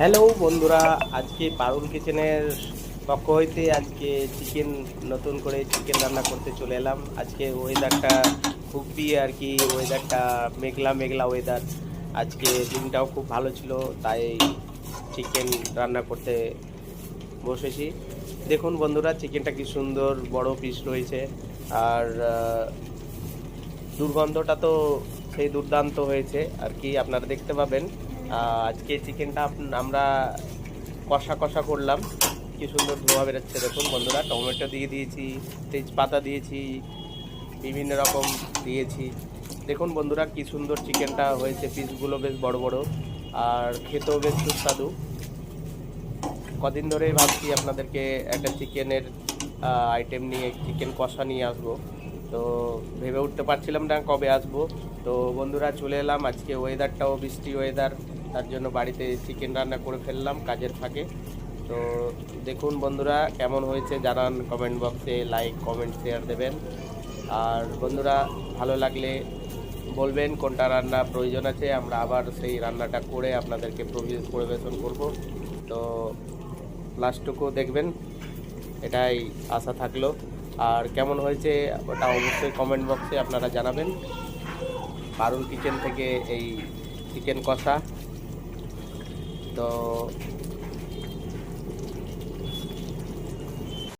Hello বন্ধুরা। আজকে পারুল কিচেনের পক্ষ হইতে আজকে চিকেন নতুন করে চিকেন রান্না করতে চলে এলাম। আজকে ওয়েদারটা খুবই আর কি ওয়েদারটা মেঘলা মেঘলা ওয়েদার আজকে দিনটাও খুব ভালো ছিল, তাই চিকেন রান্না করতে বসেছি। দেখুন বন্ধুরা চিকেনটা কি সুন্দর বড় পিস রয়েছে। আর দুর্গন্ধটা তো সেই দুর্দান্ত হয়েছে। আর কি আপনারা দেখতে পাবেন আজকে চিকেনটা আমরা কষা কষা করলাম। কি সুন্দর ধোয়া বেরোচ্ছে, দেখুন বন্ধুরা। টমেটো দিয়ে দিয়েছি, তেজপাতা দিয়েছি, বিভিন্ন রকম দিয়েছি। দেখুন বন্ধুরা, কি সুন্দর চিকেনটা হয়েছে। পিসগুলো বেশ বড় বড়, আর খেতেও বেশ সুস্বাদু। কদিন ধরেই ভাবছি আপনাদেরকে একটা চিকেনের আইটেম নিয়ে, চিকেন কষা নিয়ে আসব। তো ভেবে উঠতে পারছিলাম না কবে আসব। তো বন্ধুরা, চলে এলাম। আজকে ওয়েদারটাও বৃষ্টি ওয়েদার তার জন্য বাড়িতে চিকেন রান্না করে ফেললাম কাজের ফাঁকে। তো দেখুন বন্ধুরা, কেমন হয়েছে জানান কমেন্ট বক্সে লাইক কমেন্ট শেয়ার দেবেন। আর বন্ধুরা, ভালো লাগলে বলবেন কোনটা রান্না প্রয়োজন আছে, আমরা আবার সেই রান্নাটা করে আপনাদেরকে প্রবি- পরিবেশন করব। তো লাস্টটুকু দেখবেন, এটাই আশা থাকল। আর কেমন হয়েছে, ওটা অবশ্যই কমেন্ট বক্সে আপনারা জানাবেন। পারুল কিচেন থেকে এই চিকেন কষা। তো